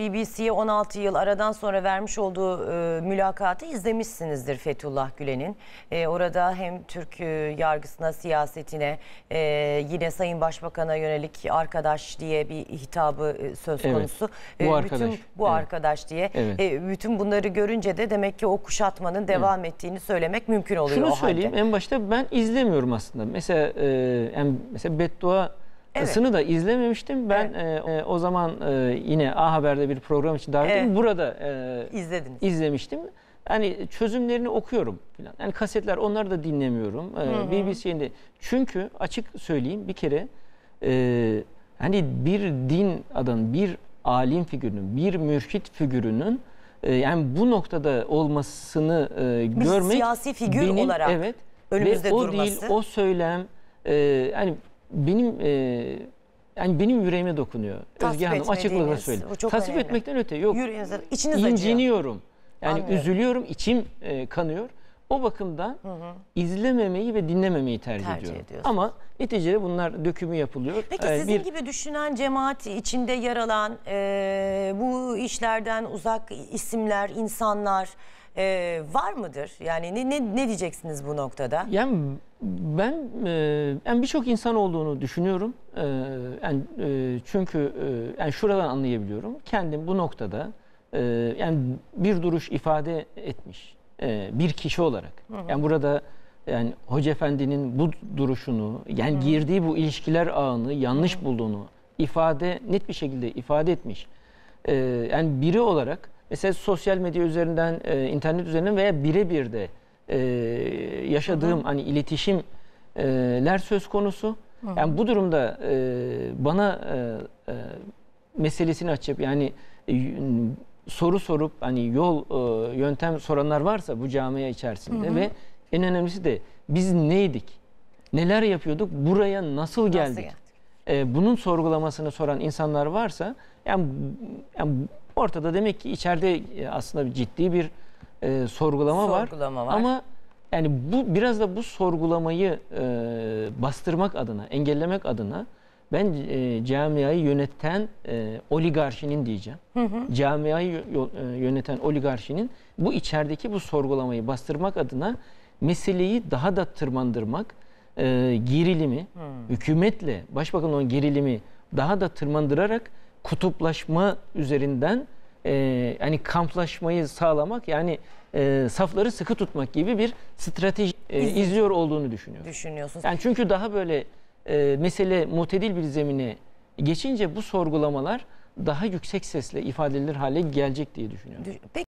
BBC'ye 16 yıl aradan sonra vermiş olduğu e, mülakatı izlemişsinizdir Fethullah Gülen'in. E, orada hem Türk e, yargısına, siyasetine, e, yine Sayın Başbakan'a yönelik arkadaş diye bir hitabı e, söz Evet, konusu. bu E, arkadaş, Bütün, bu evet. arkadaş diye. Evet. E, bütün bunları görünce de demek ki o kuşatmanın devam ettiğini söylemek mümkün oluyor o Şunu halde. söyleyeyim en başta ben izlemiyorum aslında. Mesela e, yani mesela beddua Evet. da izlememiştim. Ben e, e, o zaman e, yine A Haber'de bir program için davet. Evet. Burada e, İzlediniz. izlemiştim. Yani çözümlerini okuyorum falan. Yani kasetler onları da dinlemiyorum. Ee, BBC'nin de çünkü açık söyleyeyim bir kere e, hani bir din adamın, bir alim figürünün, bir mürşit figürünün e, yani bu noktada olmasını e, Bir görmek siyasi figür olarak evet önümüzde ve o durması. değil o söylem e, yani benim e, yani benim yüreğime dokunuyor. Tasvip Özge Hanım açıklıkla söyleyeyim. Tasvip önemli. etmekten öte yok. Yüreğinize, içiniz acıyor. İnciniyorum. Yani Anlıyorum. üzülüyorum, içim e, kanıyor. O bakımdan izlememeyi ve dinlememeyi tercih, Tercih ediyorum. Ama neticede bunlar dökümü yapılıyor. Peki Ee, sizin bir- gibi düşünen cemaat içinde yer alan e, bu işlerden uzak isimler, insanlar e, var mıdır? Yani ne, ne, ne diyeceksiniz bu noktada? Yani ben e, yani birçok insan olduğunu düşünüyorum. E, yani e, çünkü e, yani şuradan anlayabiliyorum. Kendim bu noktada e, yani bir duruş ifade etmiş e, bir kişi olarak. Yani burada yani Hoca Efendi'nin bu duruşunu yani girdiği bu ilişkiler ağını yanlış bulduğunu ifade net bir şekilde ifade etmiş. E, yani biri olarak mesela sosyal medya üzerinden, e, internet üzerinden veya birebir de e, yaşadığım hani iletişimler söz konusu. Yani bu durumda e, bana e, e, meselesini açıp yani e, soru sorup hani yol e, yöntem soranlar varsa bu camia içerisinde ve en önemlisi de biz neydik? Neler yapıyorduk? Buraya nasıl geldik? geldik? E, bunun sorgulamasını soran insanlar varsa yani, yani ortada demek ki içeride e, aslında ciddi bir e, sorgulama, Sorgulama var. Ama yani bu biraz da bu sorgulamayı e, bastırmak adına, engellemek adına ben e, camiayı yöneten e, oligarşinin diyeceğim. Camiayı yö- yö- e, yöneten oligarşinin bu içerideki bu sorgulamayı bastırmak adına meseleyi daha da tırmandırmak, e, gerilimi, hükümetle başbakanın gerilimi daha da tırmandırarak kutuplaşma üzerinden e, hani kamplaşmayı sağlamak yani e, safları sıkı tutmak gibi bir strateji e, izliyor olduğunu düşünüyorum. Düşünüyorsunuz. Yani çünkü daha böyle e, mesele mutedil bir zemine geçince bu sorgulamalar daha yüksek sesle ifade edilir hale gelecek diye düşünüyorum. Peki